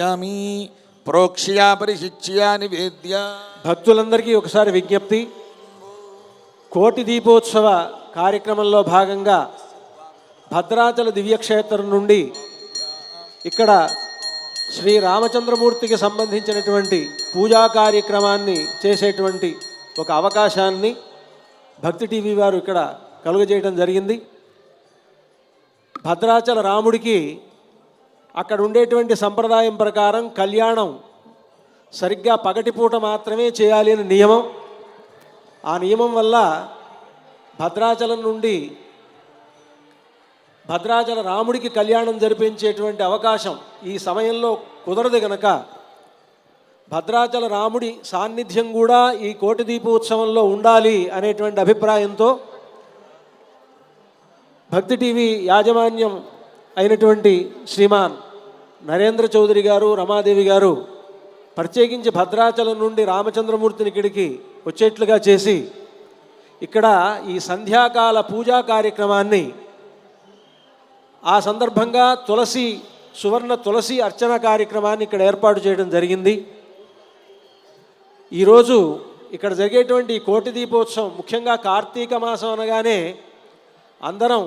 యామి ప్రోక్ష్యా పరిశిచ్యా నివేద్య భక్తులందరికీ ఒకసారి విజ్ఞప్తి. కోటి దీపోత్సవ కార్యక్రమంలో భాగంగా భద్రాచల దివ్యక్షేత్రం నుండి ఇక్కడ శ్రీ రామచంద్రమూర్తికి సంబంధించినటువంటి పూజా కార్యక్రమాన్ని చేసేటువంటి ఒక అవకాశాన్ని భక్తి టీవీ వారు ఇక్కడ కలుగజేయడం జరిగింది. భద్రాచల రాముడికి అక్కడ ఉండేటువంటి సంప్రదాయం ప్రకారం కళ్యాణం సరిగ్గా పగటిపూట మాత్రమే చేయాలి అని నియమం. ఆ నియమం వల్ల భద్రాచలం నుండి భద్రాచల రాముడికి కళ్యాణం జరిపించేటువంటి అవకాశం ఈ సమయంలో కుదరదు గనక. భద్రాచల రాముడి సాన్నిధ్యం కూడా ఈ కోటి దీపోత్సవంలో ఉండాలి అనేటువంటి అభిప్రాయంతో భక్తి టీవీ యాజమాన్యం అయినటువంటి శ్రీమాన్ నరేంద్ర చౌదరి గారు రమాదేవి గారు ప్రత్యేకించి భద్రాచలం నుండి రామచంద్రమూర్తిని ఇక్కడికి వచ్చేట్లుగా చేసి ఇక్కడ ఈ సంధ్యాకాల పూజా కార్యక్రమాన్ని ఆ సందర్భంగా తులసి సువర్ణ తులసి అర్చన కార్యక్రమాన్ని ఇక్కడ ఏర్పాటు చేయడం జరిగింది. ఈరోజు ఇక్కడ జరిగేటువంటి ఈ కోటి దీపోత్సవం ముఖ్యంగా కార్తీక మాసం అనగానే అందరం